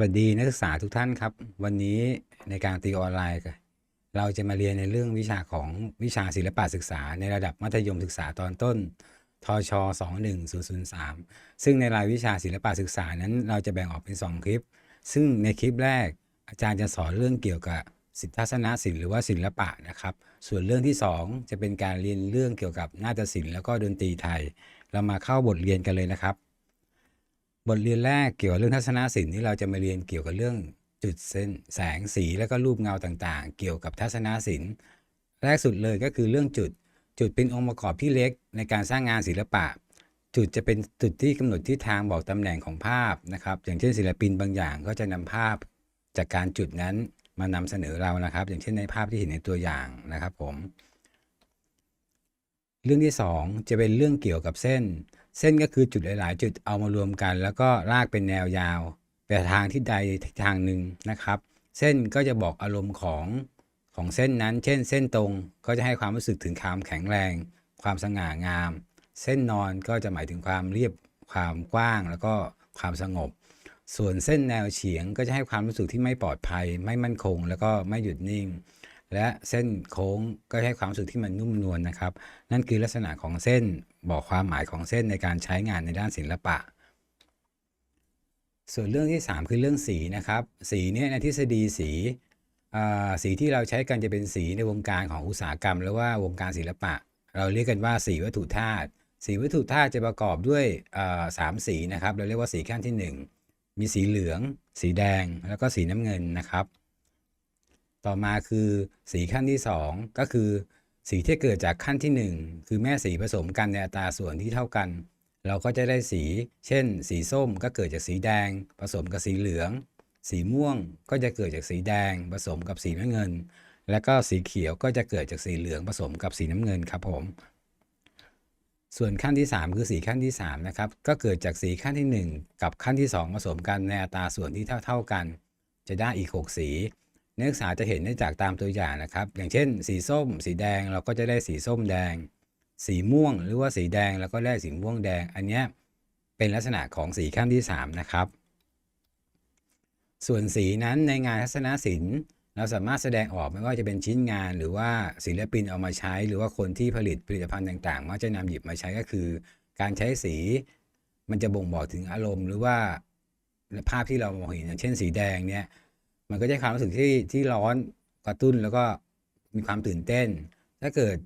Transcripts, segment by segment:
วัสดีนักศึกษาทุกท่านครับ วันนี้ในการตีออนไลน์ เราจะมาเรียนในเรื่องวิชาของวิชาศิลปะศึกษา ในระดับมัธยมศึกษาตอนต้นทช 21003 ซึ่งในรายวิชาศิลปะศึกษานั้น เราจะแบ่งออกเป็น 2 คลิป ซึ่งในคลิปแรกอาจารย์จะสอนเรื่องเกี่ยวกับศิลปทัศนศิลป์หรือว่าศิลปะนะครับ ส่วนเรื่องที่ 2 จะเป็นการเรียนเรื่องเกี่ยวกับนาฏศิลป์แล้วก็ดนตรีไทย เรามาเข้าบทเรียนกันเลยนะครับ บทเรียนแรกเกี่ยวกับเรื่องทัศนศิลป์ที่เราจะมาเรียนเกี่ยวกับเรื่องจุดเส้นแสงสีแล้วก็รูปเงาต่างๆ เกี่ยวกับทัศนศิลป์แรกสุดเลยก็คือเรื่องจุดจุดเป็นองค์ประกอบที่เล็กในการสร้างงานศิลปะ จุดจะเป็นจุดที่กำหนดทิศทางบอกตำแหน่งของภาพนะครับ อย่างเช่นศิลปินบางอย่างก็จะนำภาพจากการจุดนั้นมานำเสนอเรานะครับ อย่างเช่นในภาพที่เห็นในตัวอย่างนะครับผม เรื่องที่ 2 จะเป็นเรื่องเกี่ยวกับเส้น เส้นก็คือจุดหลาย ๆ จุดเอามารวมกัน แล้วก็ลากเป็นแนวยาวไปทางที่ใดทิศทางหนึ่งนะครับ เส้นก็จะบอกอารมณ์ของของเส้นนั้น เช่น เส้นตรงก็จะให้ความรู้สึกถึงความแข็งแรง ความสง่างาม เส้นนอนก็จะหมายถึงความเรียบความกว้าง แล้วก็ความสงบ ส่วนเส้นแนวเฉียงก็จะให้ความรู้สึกที่ไม่ปลอดภัย ไม่มั่นคง แล้วก็ไม่หยุดนิ่ง และเส้นโค้งก็ให้ความรู้สึกที่มันนุ่มนวลนะครับ นั่นคือลักษณะของเส้นบอกความหมายของเส้นในการใช้งานในด้านศิลปะ ส่วนเรื่องที่ 3 คือเรื่องสีนะครับ สีเนี่ยในทฤษฎีสีสีที่เราใช้กันจะเป็นสีในวงการของอุตสาหกรรม หรือว่าวงการศิลปะ เราเรียกกันว่าสีวัตถุธาตุสีวัตถุธาตุจะประกอบด้วยสามสีนะครับ เราเรียกว่าสีขั้นที่ 1 มีสีเหลือง สีแดงแล้วก็สีน้ำเงินนะครับ ต่อมาคือสีขั้นที่ 2 ก็คือ สีที่เกิดจากขั้นที่ 1 คือแม่สีผสมกันในอัตราส่วนที่เท่ากัน เราก็จะได้สี เช่น สีส้มก็เกิดจากสีแดง ผสมกับสีเหลือง สีม่วงก็จะเกิดจากสีแดง ผสมกับสีน้ำเงิน และก็สีเขียวก็จะเกิดจากสีเหลืองผสมกับสีน้ำเงินครับผม ส่วนขั้นที่ 3 คือสีขั้นที่3นะครับก็เกิดจากสีขั้นที่ 1 กับขั้นที่ 2 ผสมกันในอัตราส่วนที่เท่า ๆกัน จะได้อีก 6 สี นักศึกษาจะเห็นได้จากตามตัวอย่างนะครับ อย่างเช่น สีส้ม สีแดงเราก็จะได้สีส้มแดง สีม่วงหรือว่าสีแดงแล้วก็ได้สีม่วงแดง อันนี้เป็นลักษณะของสีขั้นที่ 3 นะครับ ส่วนสีนั้นในงานทัศนศิลป์ เราสามารถแสดงออกไม่ว่าจะเป็นชิ้นงานหรือว่าศิลปินเอามาใช้ หรือว่าคนที่ผลิตผลิตภัณฑ์ต่างๆมักจะนำหยิบมาใช้ก็คือ การใช้สีมันจะบ่งบอกถึงอารมณ์ หรือว่าภาพที่เรามองเห็นอย่างเช่น สีแดงเนี่ย มันก็จะให้ความรู้สึกที่ที่ร้อนกระตุ้นแล้วก็มีความตื่นเต้น ถ้าเกิด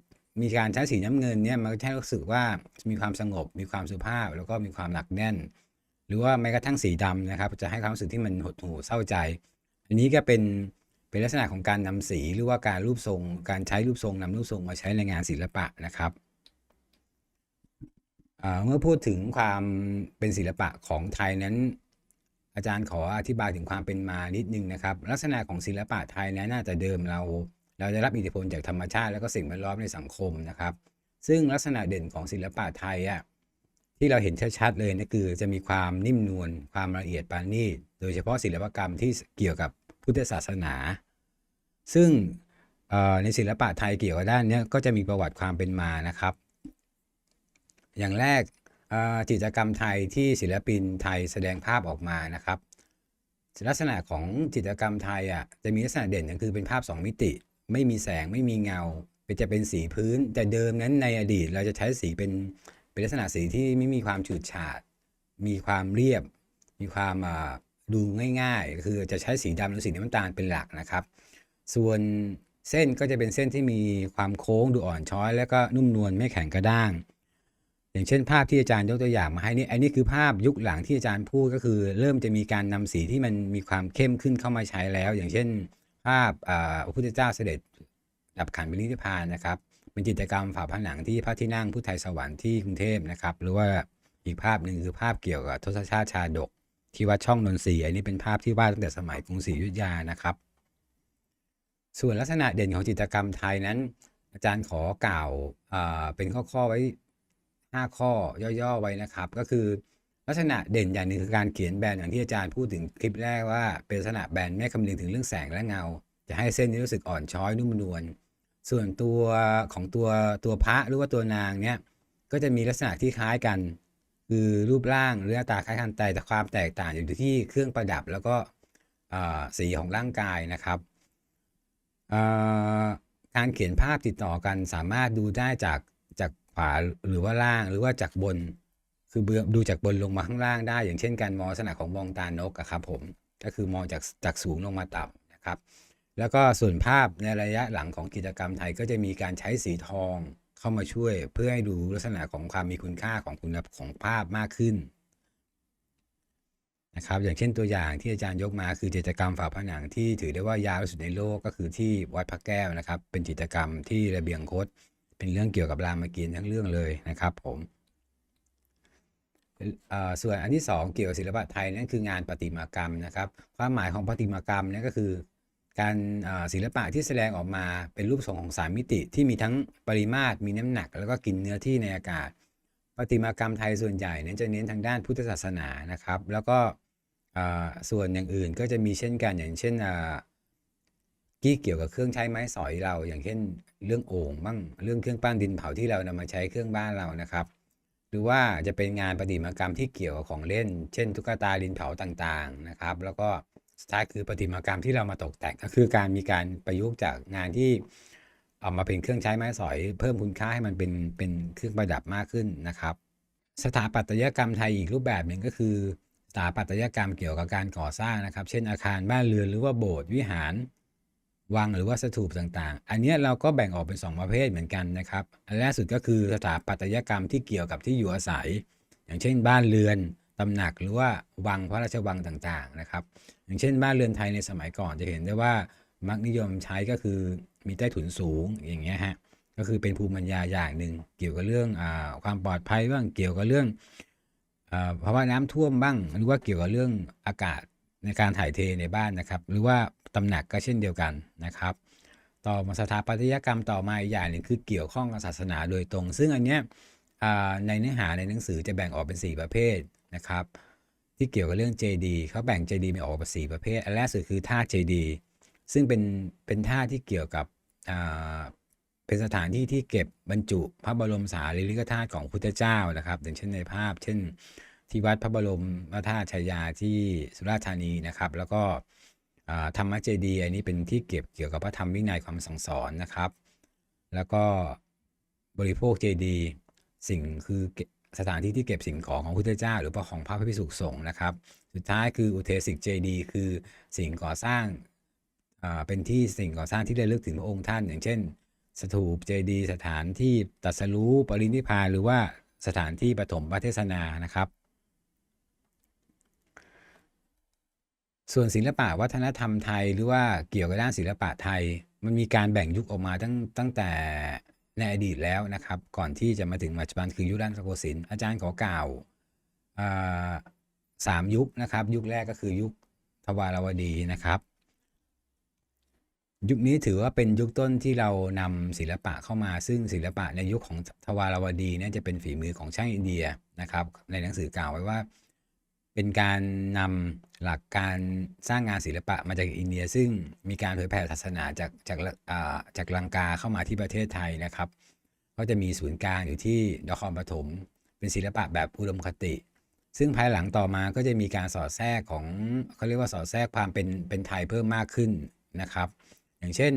มีการใช้สีน้ำเงินเนี่ยมันก็จะให้รู้สึกว่ามีความสงบ มีความสุภาพ แล้วก็มีความหนักแน่น หรือว่าแม้กระทั่งสีดำนะครับ จะให้ความรู้สึกที่มันหดหู่เศร้าใจ อันนี้ก็เป็นเป็นลักษณะของการนำสีหรือว่าการรูปทรง การใช้รูปทรงนำรูปทรงมาใช้ในงานศิลปะนะครับเมื่อพูดถึงความเป็นศิลปะของไทยนั้น อาจารย์ขออธิบายถึงความเป็นมานิดนึงนะครับ ลักษณะของศิลปะไทยนั้นน่าจะเดิมเรา เราได้รับอิทธิพลจากธรรมชาติ และก็สิ่งแวดล้อมในสังคมนะครับ ซึ่งลักษณะเด่นของศิลปะไทยอะที่เราเห็นชัดๆเลยนะคือจะมีความนิ่มนวลความละเอียดปานนีตโดยเฉพาะศิลปกรรมที่เกี่ยวกับพุทธศาสนา ซึ่งในศิลปะไทยเกี่ยวกับด้านนี้ก็จะมีประวัติความเป็นมานะครับ อย่างแรก จิตรกรรมไทยที่ศิลปินไทยแสดงภาพออกมานะครับ ลักษณะของจิตรกรรมไทยอะจะมีลักษณะเด่นก็คือเป็นภาพ 2 มิติ ไม่มีแสงไม่มีเงาเป็นจะเป็นสีพื้น แต่เดิมนั้นในอดีตเราจะใช้สีเป็นเป็นลักษณะสีที่ไม่มีความฉูดฉาด มีความเรียบ มีความดูง่ายๆ คือจะใช้สีดำหรือสีน้ำตาลเป็นหลักนะครับ ส่วนเส้นก็จะเป็นเส้นที่มีความโค้งดูอ่อนช้อย แล้วก็นุ่มนวลไม่แข็งกระด้าง อย่างเช่นภาพที่อาจารย์ยกตัวอย่างมาให้นี่อันนี้คือภาพยุคหลังที่อาจารย์พูดก็คือ เริ่มจะมีการนำสีที่มันมีความเข้มขึ้นเข้ามาใช้แล้ว อย่างเช่น ภาพพระพุทธเจ้าเสด็จดับขันธ์ปรินิพพานนะครับเป็นจิตรกรรมฝาผนังที่พระที่นั่งพุทธไทยสวรรค์ที่กรุงเทพนะครับ หรือว่าอีกภาพหนึ่งคือภาพเกี่ยวกับทศชาติชาดก ที่วัดช่องนนทรีอันนี้เป็นภาพที่วาดตั้งแต่สมัยกรุงศรีอยุธยานะครับ ส่วนลักษณะเด่นของจิตรกรรมไทยนั้น อาจารย์ขอกล่าวเป็นข้อๆไว้ 5 ข้อย่อๆไว้นะครับ ก็คือลักษณะเด่นอย่างหนึ่งคือการเขียนแบนอย่างที่อาจารย์พูดถึงคลิปแรกว่า เป็นลักษณะแบนไม่คำนึงถึงเรื่องแสงและเงา จะให้เส้นนี้รู้สึกอ่อนช้อยนุ่มนวลส่วนตัวของตัวตัวพระหรือว่าตัวนางเนี่ยก็จะมีลักษณะที่คล้ายกัน คือรูปร่างหรือหน้าตาคล้ายกันแต่ความแตกต่างอยู่ที่เครื่องประดับแล้วก็สีของร่างกายนะครับการเขียนภาพติดต่อกันสามารถดูได้จาก ขวาหรือว่าล่างหรือว่าจากบน คือเบื้อดูจากบนลงมาข้างล่างได้ อย่างเช่นการมองลักษณะของมองตานกครับผมก็คือมองจากจากสูงลงมาต่ำนะครับ แล้วก็ส่วนภาพในระยะหลังของกิจกรรมไทยก็จะมีการใช้สีทองเข้ามาช่วย เพื่อให้ดูลักษณะของความมีคุณค่าของคุณของภาพมากขึ้นนะครับอย่างเช่นตัวอย่างที่อาจารย์ยกมาคือจิตรกรรมฝาผนังที่ถือได้ว่ายาวที่สุดในโลกก็คือที่วัดพระแก้วนะครับ เป็นจิตรกรรมที่ระเบียงคด เป็นเรื่องเกี่ยวกับรามเกียรติ์ทั้งเรื่องเลยนะครับผมส่วนอันที่สองเกี่ยวกับศิลปะไทยนั่นคืองานประติมากรรมนะครับ ความหมายของประติมากรรมนั่นก็คือ การศิลปะที่แสดงออกมาเป็นรูปทรงของสามมิติ ที่มีทั้งปริมาตรมีน้ำหนัก แล้วก็กินเนื้อที่ในอากาศประติมากรรมไทยส่วนใหญ่นั้นจะเน้นทางด้านพุทธศาสนานะครับ แล้วก็ส่วนอย่างอื่นก็จะมีเช่นกันอย่างเช่นอ ที่เกี่ยวกับเครื่องใช้ไม้สอยเรา อย่างเช่น เรื่องโอ่งบ้างเรื่องเครื่องปั้นดินเผาที่เรานำมาใช้เครื่องบ้านเรานะครับ หรือว่าจะเป็นงานประติมากรรมที่เกี่ยวกับของเล่น เช่นตุ๊กตาดินเผาต่างๆนะครับ แล้วก็สุดท้ายคือประติมากรรมที่เรามาตกแต่งก็คือการมีการประยุกต์จากงานที่เอามาเป็นเครื่องใช้ไม้สอย เพิ่มคุณค่าให้มันเป็นเป็นเครื่องประดับมากขึ้นนะครับ สถาปัตยกรรมไทยอีกรูปแบบหนึ่งก็คือสถาปัตยกรรมเกี่ยวกับการก่อสร้างนะครับ เช่นอาคารบ้านเรือนหรือว่าโบสถ์วิหาร วังหรือว่าสถูปต่างๆ อันนี้เราก็แบ่งออกเป็น 2 ประเภทเหมือนกันนะครับ อันแรกสุดก็คือสถาปัตยกรรมที่เกี่ยวกับที่อยู่อาศัย อย่างเช่น บ้านเรือนตำหนักหรือว่าวังพระราชวังต่างๆนะครับ อย่างเช่น บ้านเรือนไทยในสมัยก่อนจะเห็นได้ว่ามักนิยมใช้ก็คือมีใต้ถุนสูงอย่างเงี้ยฮะ ก็คือเป็นภูมิปัญญาอย่างหนึ่งเกี่ยวกับเรื่องอความปลอดภัยบ้างเกี่ยวกับเรื่องอภาวะน้ำท่วมบ้างหรือว่าเกี่ยวกับเรื่องอากาศ ในการถ่ายเทในบ้านนะครับ หรือว่าตำหนักก็เช่นเดียวกันนะครับ ต่อมาสถาปัตยกรรมต่อมาอีกอย่างหนึ่งคือเกี่ยวข้องกับศาสนาโดยตรง ซึ่งอันเนี้ยในเนื้อหาในหนังสือจะแบ่งออกเป็น 4 ประเภทนะครับ ที่เกี่ยวกับเรื่อง JD เขาแบ่ง JD เป็นออกเป็น4ประเภท อันแรกสุดคือท่า JD ซึ่งเป็นเป็นท่าที่เกี่ยวกับเป็นสถานที่ที่เก็บบรรจุพระบรมสารีริกธาตุของพุทธเจ้านะครับอย่างเช่นในภาพ เช่น ที่วัดพระบรมธาตุชายาที่สุราษฎร์ธานีนะครับ แล้วก็ธรรมเจดีย์อันนี้เป็นที่เก็บเกี่ยวกับพระธรรมวินัยความสั่งสอนนะครับ แล้วก็บริโภคเจดีย์สิ่งคือสถานที่ที่เก็บสิ่งของของพุทธเจ้า หรือว่าของพระพิสุสงฆ์นะครับ สุดท้ายคืออุเทสิกเจดีย์คือสิ่งก่อสร้างเป็นที่สิ่งก่อสร้างที่ได้ลึกถึงพระองค์ท่าน อย่างเช่น สถูปเจดีย์สถานที่ตัสรู้ปรินิพพานหรือว่าสถานที่ปฐมพระเทศนานะครับ ส่วนศิลปะวัฒนธรรมไทยหรือว่าเกี่ยวกับด้านศิลปะไทย มันมีการแบ่งยุคออกมาตั้งตั้งแต่ในอดีตแล้วนะครับ ก่อนที่จะมาถึงปัจจุบันคือยุคด้านโกสินทร์อาจารย์ขอกล่าวสามยุคนะครับ ยุคแรกก็คือยุคทวารวดีนะครับ ยุคนี้ถือว่าเป็นยุคต้นที่เรานำศิลปะเข้ามา ซึ่งศิลปะในยุคของทวารวดีเนี่ยจะเป็นฝีมือของช่างอินเดียนะครับ ในหนังสือกล่าวไว้ว่า เป็นการนำหลักการสร้างงานศิลปะมาจากอินเดีย ซึ่งมีการเผยแผ่ศาสนาจากจากอ่าจากลังกาเข้ามาที่ประเทศไทยนะครับ ก็จะมีศูนย์กลางอยู่ที่นครปฐมเป็นศิลปะแบบอุดมคติ ซึ่งภายหลังต่อมาก็จะมีการสอดแทรกของเขาเรียกว่าสอดแทรกความเป็นเป็นไทยเพิ่มมากขึ้นนะครับ อย่างเช่น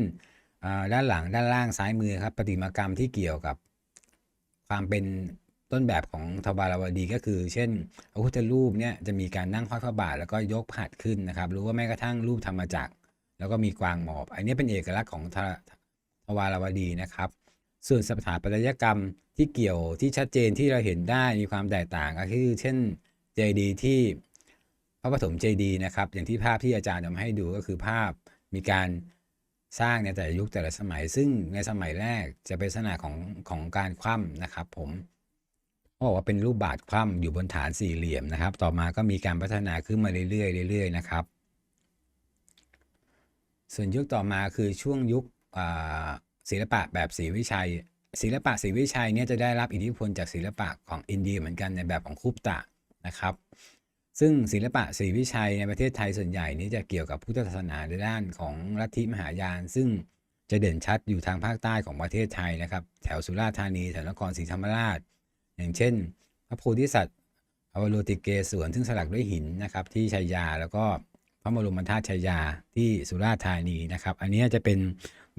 ด้านหลังด้านล่างซ้ายมือครับประติมากรรมที่เกี่ยวกับความเป็น ต้นแบบของทวารวดีก็คือ เช่นพระพุทธรูปเนี่ยจะมีการนั่งห้อยพระบาทแล้วก็ยกผัดขึ้นนะครับ หรือว่าแม้กระทั่งรูปธรรมจักร แล้วก็มีกวางหมอบ อันนี้เป็นเอกลักษณ์ของทวารวดีนะครับ ส่วนสถาปัตยกรรมที่เกี่ยวที่ชัดเจนที่เราเห็นได้มีความแตกต่างก็คือ เช่นเจดีที่พระปฐมเจดีนะครับ อย่างที่ภาพที่อาจารย์นำมาให้ดูก็คือภาพมีการสร้างในแต่ละยุคแต่ละสมัย ซึ่งในสมัยแรกจะเป็นลักษณะของของการคว่ำนะครับผม บอกว่าเป็นรูปบาศก์คว่ำอยู่บนฐานสี่เหลี่ยมนะครับ ต่อมาก็มีการพัฒนาขึ้นมาเรื่อยๆเรื่อยๆนะครับ ส่วนยุคต่อมาคือช่วงยุคศิลปะแบบศรีวิชัย ศิลปะศรีวิชัยเนี่ยจะได้รับอิทธิพลจากศิลปะของอินเดียเหมือนกันในแบบของคุปตะนะครับ ซึ่งศิลปะศรีวิชัยในประเทศไทยส่วนใหญ่นี้จะเกี่ยวกับพุทธศาสนาในด้านของลัทธิมหายาน ซึ่งจะเด่นชัดอยู่ทางภาคใต้ของประเทศไทยนะครับ แถวสุราษฎร์ธานีแถวนครศรีธรรมราช อย่างเช่น พระโพธิสัตว์อวโลติเกศวนซึ่งสลักด้วยหินนะครับที่ชัยยาแล้วก็พระบรมธาตุชายยาที่สุราษฎร์ธานีนะครับ อันนี้จะเป็น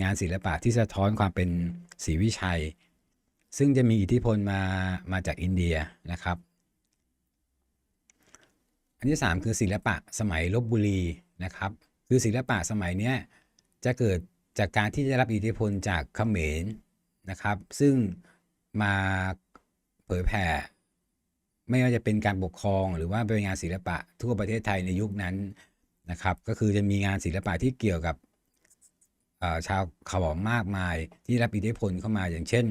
งานศิลปะที่สะท้อนความเป็นศรีวิชัย ซึ่งจะมีอิทธิพลมามาจากอินเดียนะครับ อันที่ 3 คือศิลปะสมัยลบบุรีนะครับ คือศิลปะสมัยนี้จะเกิดจากการที่ได้รับอิทธิพลจากเขมรนะครับ ซึ่งมา เผยแผ่ไม่ว่าจะเป็นการปกครองหรือว่าเป็นงานศิลปะทั่วประเทศไทยในยุคนั้นนะครับ ก็คือจะมีงานศิลปะที่เกี่ยวกับชาวเขาบอกมากมายที่รับอิทธิพลเข้ามาอย่างเช่น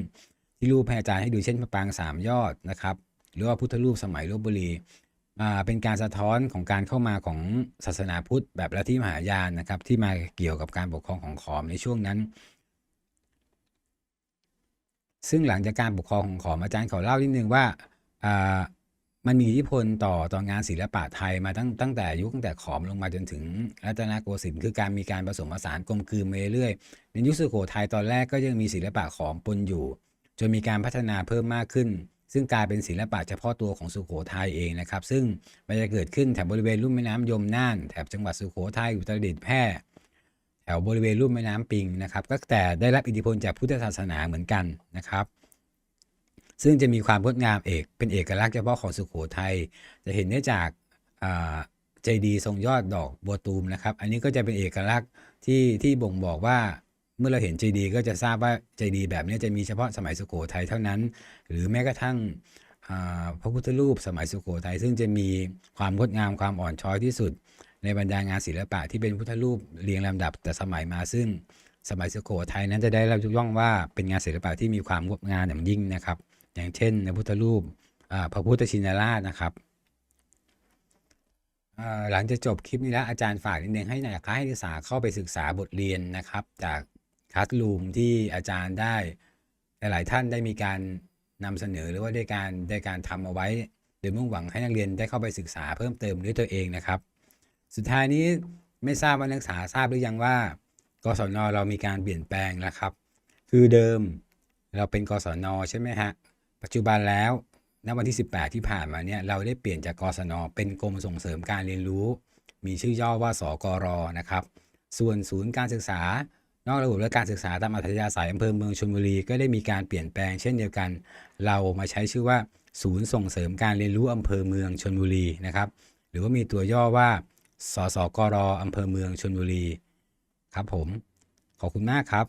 ที่รูปให้อาจารย์ให้ดูเช่นพระปรางสามยอดนะครับ หรือว่าพุทธรูปสมัยลบบุรีเป็นการสะท้อนของการเข้ามาของศาสนาพุทธแบบลัทธิมหายานนะครับ ที่มาเกี่ยวกับการปกครองของขอมในช่วงนั้น ซึ่งหลังจากการปกครองของขอมอาจารย์ขอเล่านิดนึงว่ามันมีอิทธิพลต่อต่องานศิลปะไทยมาตั้งตั้งแต่ยุคตั้งแต่ขอมลงมาจนถึงรัตนโกสินทร์คือการมีการผสมผสานกลมกลืนมาเรื่อยๆในยุคสุโขทัยตอนแรกก็ยังมีศิลปะขอมปนอยู่ จนมีการพัฒนาเพิ่มมากขึ้น ซึ่งกลายเป็นศิลปะเฉพาะตัวของสุโขทัยเองนะครับ ซึ่งมันจะเกิดขึ้นแถบบริเวณลุ่มแม่น้ำยมน่านแถบจังหวัดสุโขทัยอุตรดิตถ์แพร่ ถวบริเวณลุ่มแม่น้ำปิงนะครับก็แต่ได้รับอิทธิพลจากพุทธศาสนาเหมือนกันนะครับ ซึ่งจะมีความงดงามเอกเป็นเอกลักษณ์เฉพาะของสุโขทัยจะเห็นได้จากเจดีย์ทรงยอดดอกบัวตูมนะครับ อันนี้ก็จะเป็นเอกลักษณ์ที่ที่บ่งบอกว่าเมื่อเราเห็นเจดีย์ก็จะทราบว่าเจดีย์แบบนี้จะมีเฉพาะสมัยสุโขทัยเท่านั้น หรือแม้กระทั่งพระพุทธรูปสมัยสุโขทัยซึ่งจะมีความงดงามความอ่อนช้อยที่สุด ในบรรดางานศิลปะที่เป็นพุทธรูปเรียงลำดับแต่สมัยมาซึ่งสมัยสุโขทัยนั้นจะได้รับยกย่องว่าเป็นงานศิลปะที่มีความงดงามอย่างยิ่งนะครับ อย่างเช่นในพุทธรูปพระพุทธชินราชนะครับหลังจากจบคลิปนี้แล้วอาจารย์ฝากนิดนึงให้อยากให้นักศึกษาเข้าไปศึกษาบทเรียนนะครับ จากคัสลูมที่อาจารย์ได้หลายท่านได้มีการนำเสนอหรือว่าได้การได้การทำเอาไว้โดยมุ่งหวังให้นักเรียนได้เข้าไปศึกษาเพิ่มเติมด้วยตัวเองนะครับ สุดท้ายนี้ไม่ทราบว่านักศึกษาทราบหรือยังว่ากศนเรามีการเปลี่ยนแปลงแล้วครับ คือเดิมเราเป็นกศนใช่ไหมฮะปัจจุบันแล้วณวันที่ 18 ที่ผ่านมาเนี่ยเราได้เปลี่ยนจากกศนเป็นกรมส่งเสริมการเรียนรู้ มีชื่อย่อว่าสกรนะครับ ส่วนศูนย์การศึกษานอกระบบและการศึกษาตามอัธยาศัยอำเภอเมืองชลบุรีก็ได้มีการเปลี่ยนแปลงเช่นเดียวกัน เรามาใช้ชื่อว่า ศูนย์ส่งเสริมการเรียนรู้อำเภอเมืองชลบุรีนะครับ หรือว่ามีตัวย่อว่า สสกรอำเภอเมืองชลบุรี ครับผม ขอบคุณมากครับ